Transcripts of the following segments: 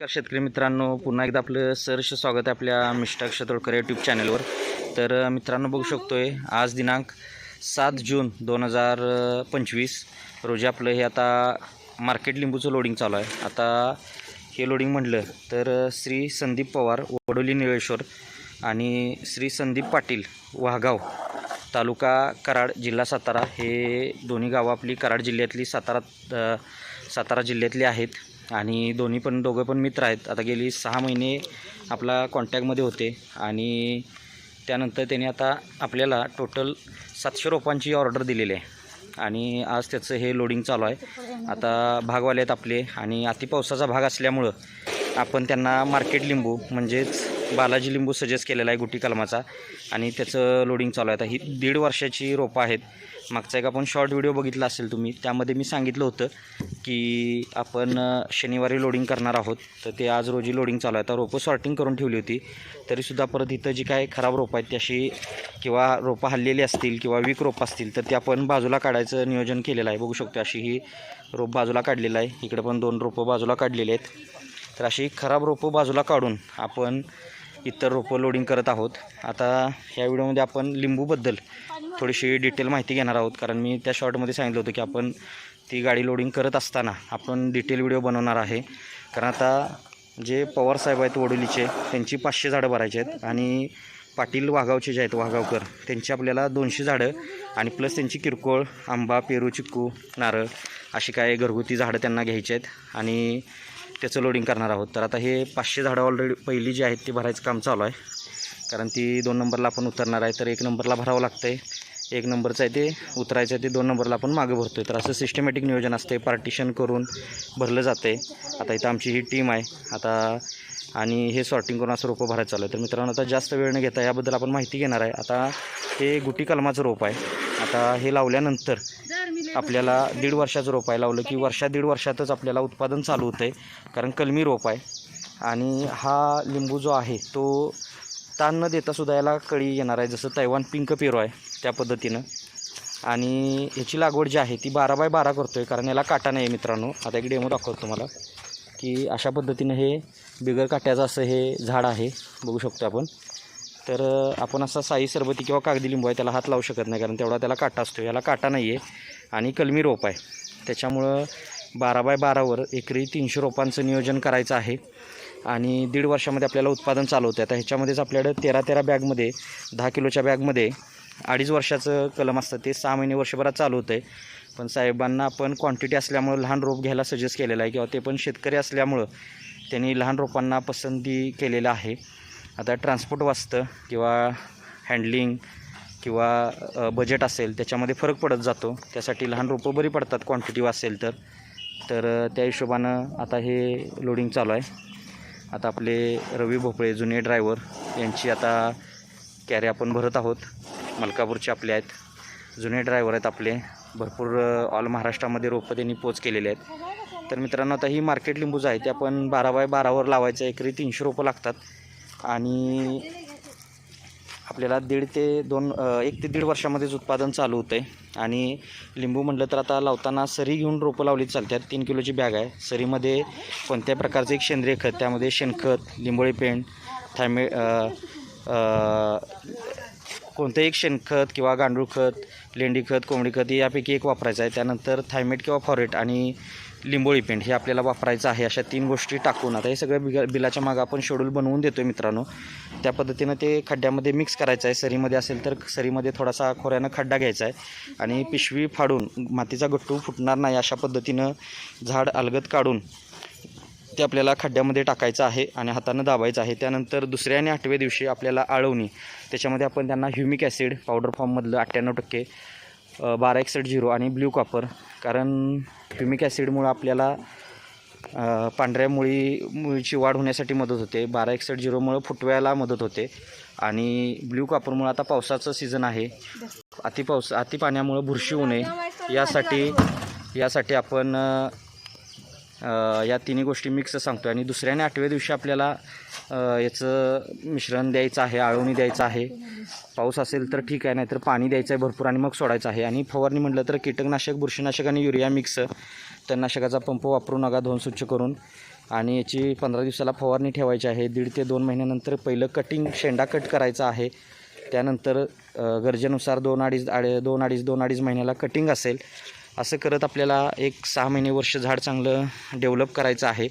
नमस्कार शेतकरी मित्रांनो पुन्हा एकदा आपलं सहर्ष स्वागत आहे आपल्या मिस्टर क्षेत्रकर यूट्यूब चॅनलवर तर मित्रांनो बघू शकतोय आज दिनांक सात जून दोन हजार पंचवीस. रोजी आपलं हे आता मार्केट लिंबूचं लोडिंग चालू आहे. आता हे लोडिंग म्हटलं तर श्री संदीप पवार वडोली निळेश्वर आणि श्री संदीप पाटील वाघाव तालुका कराड जिल्हा सातारा. हे दोन्ही गावं आपली कराड जिल्ह्यातली सातारा सातारा जिल्ह्यातली आहेत. आणि दोन्ही पण दोघं पण मित्र आहेत. आता गेली सहा महिने आपला कॉन्टॅक्टमध्ये होते. आणि त्यानंतर त्याने आता आपल्याला टोटल सातशे रोपांची ऑर्डर दिलेली आहे. आणि आज त्याचं हे लोडिंग चालू आहे. आता भागवाले आहेत आपले. आणि अतिपावसाचा भाग असल्यामुळं आपण त्यांना मार्केट लिंबू म्हणजेच बालाजी लिंबू सजेस्ट केलेला आहे गुटी कलमाचा आणि त्याचं लोडिंग चालू आहे. आता ही दीड वर्षाची रोपं आहेत. मागचा एक आपण शॉर्ट व्हिडिओ बघितला असेल तुम्ही त्यामध्ये मी सांगितलं होतं की आपण शनिवारी लोडिंग करणार आहोत. तर ते आज रोजी लोडिंग चालू आहे. आता रोपं सॉर्टिंग करून ठेवली होती. तरीसुद्धा परत इथं जी काय खराब रोपं आहेत ती अशी किंवा रोपं हल्लेली असतील किंवा वीक रोपं असतील तर ते आपण बाजूला काढायचं नियोजन केलेलं आहे. बघू शकतो अशी ही रोप बाजूला काढलेलं आहे. इकडे पण दोन रोपं बाजूला काढलेली आहेत. तर अशी खराब रोपं बाजूला काढून आपण इतर रोपं लोडिंग करत आहोत. आता ह्या व्हिडिओमध्ये आपण लिंबूबद्दल थोडीशी डिटेल माहिती घेणार आहोत. कारण मी त्या शॉर्टमध्ये सांगितलं होतं की आपण ती गाडी लोडिंग करत असताना आपण डिटेल व्हिडिओ बनवणार आहे. कारण आता जे पवार साहेब आहेत वडोलीचे त्यांची पाचशे झाडं भरायची आहेत आणि पाटील वाघावचे जे आहेत वाघावकर त्यांची आपल्याला दोनशे झाडं आणि प्लस त्यांची किरकोळ आंबा पेरू चिक्कू नारळ अशी काय घरगुती झाडं त्यांना घ्यायची आहेत. आणि त्याचं लोडिंग करणार आहोत. तर आता हे पाचशे झाडं ऑलरेडी पहिली जी आहेत ती भरायचं काम चालू आहे. कारण ती दोन नंबरला आपण उतरणार आहे तर एक नंबरला भरावं लागतं आहे एक नंबरचं आहे ते उतरायचं आहे ते दोन नंबरला आपण मागं भरतो आहे तर असं सिस्टमॅटिक नियोजन असते पार्टिशन करून भरलं जातं आहे आता इथं आमची ही टीम आहे. आता आणि हे सॉर्टिंग करून असं रोपं भरायचं चालू आहे. तर मित्रांनो आता जास्त वेळ न घेता याबद्दल आपण माहिती घेणार आहे. आता हे गुटी कलमाचं रोप आहे. आता हे लावल्यानंतर आपल्याला दीड वर्षाचं रोप आहे. लावलं की वर्षा दीड वर्षातच आपल्याला उत्पादन चालू होतं आहे कारण कलमी रोप आहे. आणि हा लिंबू जो आहे तो ताण न देता सुद्धा याला कळी येणार आहे. जसं तैवान पिंक पेरू आहे त्या पद्धतीनं. आणि याची लागवड जी आहे ती बारा बाय बारा करतो आहे कारण याला काटा नाही आहे मित्रांनो. आता एक डेमो दाखवतो तुम्हाला. की अशा पद्धतीनं हे बिगर काट्याचं असं हे झाड आहे. बघू शकतो आपण. तर आपण असा साई सरबती किंवा कागदी लिंबू आहे त्याला हात लावू शकत नाही कारण तेवढा त्याला काटा असतो. याला काटा नाही आहे आणि कलमी रोप आहे. त्याच्यामुळं बारा बाय बारावर एकरी तीनशे रोपांचं नियोजन करायचं आहे. आणि दीड वर्षामध्ये आपल्याला उत्पादन चालू होतं. आता ह्याच्यामध्येच आपल्याकडं तेरा तेरा बॅगमध्ये दहा किलोच्या बॅगमध्ये अडीच वर्षाचं कलम असतं. ते सहा महिने वर्षभरात चालू होतं आहे पण साहेबांना आपण क्वांटिटी असल्यामुळं लहान रोप घ्यायला सजेस्ट केलेलं आहे किंवा ते पण शेतकरी असल्यामुळं त्यांनी लहान रोपांना पसंती केलेलं आहे. आता ट्रान्सपोर्ट वाचतं किंवा हँडलिंग किंवा बजेट असेल त्याच्यामध्ये फरक पडत जातो. त्यासाठी लहान रोपं बरी पडतात क्वांटिटी वाचेल तर. तर त्या हिशोबानं आता हे लोडिंग चालू आहे. आता आपले रवी भोपळे जुने ड्रायव्हर यांची आता कॅरी आपण भरत आहोत. मलकापूरचे आपले आहेत. जुने ड्रायव्हर आहेत आपले. भरपूर ऑल महाराष्ट्रामध्ये रोपं त्यांनी पोच केलेले आहेत. तर मित्रांनो आता ही मार्केट लिंबूज आहे. ते आपण बारा बाय बारावर लावायचं एकरी तीनशे रोपं लागतात. आणि आपल्याला दीड ते दोन एक ते दीड वर्षामध्येच उत्पादन चालू होतं आहे आणि लिंबू म्हटलं तर आता लावताना सरी घेऊन रोपं लावली चालतात तीन किलोची बॅग आहे. सरीमध्ये कोणत्याही प्रकारचं एक सेंद्रिय खत त्यामध्ये शेणखत लिंबोळी पेंड थायमे कोणतंही कोणतं एक शेणखत किंवा गांडूळ खत लेंडी खत कोंबडी खत यापैकी एक वापरायचं आहे. त्यानंतर थायमेट किंवा फॉरेट आणि लिंबोळी पेंट हे आपल्याला वापरायचं आहे. अशा तीन गोष्टी टाकून आता हे सगळं बिगा बिलाच्या मागं आपण शेड्यूल बनवून देतो आहे मित्रांनो. त्या पद्धतीनं ते खड्ड्यामध्ये मिक्स करायचं आहे सरीमध्ये असेल तर सरीमध्ये थोडासा खोऱ्यानं खड्डा घ्यायचा आहे आणि पिशवी फाडून मातीचा गट्टू फुटणार नाही अशा पद्धतीनं झाड अलगद काढून ते आपल्याला खड्ड्यामध्ये टाकायचं आहे आणि हातानं दाबायचं आहे. त्यानंतर दुसऱ्या आणि आठव्या दिवशी आपल्याला आळवणी. त्याच्यामध्ये आपण त्यांना ह्युमिक ॲसिड पावडर फॉर्ममधलं अठ्ठ्याण्णव टक्के बारा एकसठ झिरो आणि ब्ल्यू कॉपर कारण ह्युमिक ॲसिडमुळं आपल्याला पांढऱ्या मुळी मुळीची वाढ होण्यासाठी मदत होते. बारा एकसठ झिरोमुळं फुटव्याला मदत होते. आणि ब्ल्यू कॉपरमुळं आता पावसाचं सीझन आहे. अति पाऊस अति पाण्यामुळं बुरशी होऊ नये. यासाठी यासाठी आपण या तिन्ही गोष्टी मिक्स सांगतो आणि दुसऱ्याने आठव्या दिवशी आपल्याला याचं मिश्रण द्यायचं आहे आळवणी द्यायचं आहे. पाऊस असेल तर ठीक आहे नाहीतर पाणी द्यायचं आहे भरपूर आणि मग सोडायचं आहे. आणि फवारणी म्हटलं तर कीटकनाशक बुरशीनाशक आणि युरिया मिक्स. तणनाशकाचा पंप वापरू नका धुवून स्वच्छ करून. आणि याची पंधरा दिवसाला फवारणी ठेवायची आहे. दीड ते दोन महिन्यानंतर पहिलं कटिंग शेंडा कट करायचा आहे. त्यानंतर गरजेनुसार दोन अडीच अडे दोन अडीच दोन अडीच महिन्याला कटिंग असेल. असं करत आपल्याला एक सहा महिने वर्ष झाड चांगलं डेव्हलप करायचं आहे.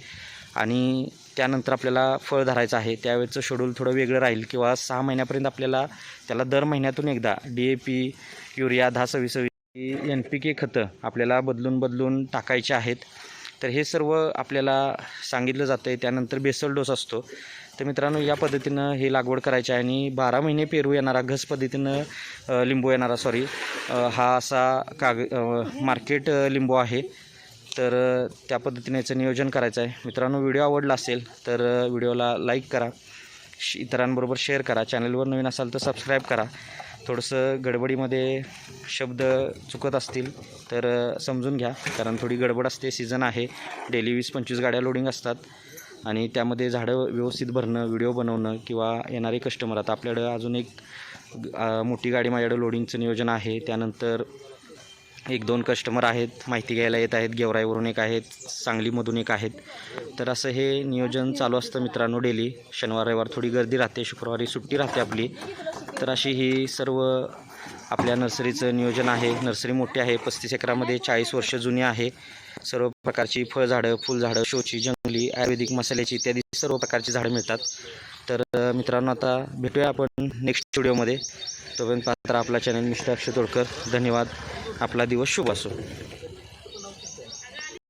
आणि त्यानंतर आपल्याला फळ धरायचं आहे. त्यावेळेचं शेड्यूल थोडं वेगळं राहील किंवा सहा महिन्यापर्यंत आपल्याला त्याला दर महिन्यातून एकदा डी ए पी युरिया दहा सव्वीस सव्वीस एन पी के खतं आपल्याला बदलून बदलून टाकायचे आहेत. तर हे सर्व आपल्याला सांगितलं जातं आहे त्यानंतर बेसल डोस असतो. तर मित्रांनो या पद्धतीनं हे लागवड करायची आहे आणि बारा महिने पेरू येणारा घस पद्धतीनं लिंबू येणारा सॉरी हा असा काग मार्केट लिंबू आहे. तर त्या पद्धतीने याचं नियोजन करायचं आहे. मित्रांनो व्हिडिओ आवडला असेल तर व्हिडिओला लाईक करा. श- इतरांबरोबर शेअर करा. चॅनलवर नवीन असाल तर सबस्क्राईब करा. थोडंसं गडबडीमध्ये शब्द चुकत असतील तर समजून घ्या. कारण थोडी गडबड असते सीझन आहे. डेली वीस पंचवीस गाड्या लोडिंग असतात. आणि त्यामध्ये झाडं व्यवस्थित भरणं व्हिडिओ बनवणं किंवा येणारे कस्टमर. आता आपल्याकडं अजून एक मोठी गाडी माझ्याकडं लोडिंगचं नियोजन आहे. त्यानंतर एक दोन कस्टमर आहेत माहिती घ्यायला येत आहेत गेवराईवरून एक आहेत सांगलीमधून एक आहेत. तर असं हे नियोजन चालू असतं मित्रांनो डेली. शनिवार रविवार थोडी गर्दी राहते शुक्रवारी सुट्टी राहते आपली. तर अशी ही सर्व आपल्या नर्सरीचं नियोजन आहे. नर्सरी मोठी आहे पस्तीस एकरामध्ये चाळीस वर्ष जुनी आहे. सर्व प्रकारची फळझाडं फुलझाडं शोची जंगली आयुर्वेदिक मसाल्याची इत्यादी सर्व प्रकारची झाडं मिळतात. तर मित्रांनो आता भेटूया आपण नेक्स्ट व्हिडिओमध्ये तोपर्यंत पात्र आपला चॅनल मिस्टर अक्षय तोडकर. धन्यवाद. आपला दिवस शुभ असो.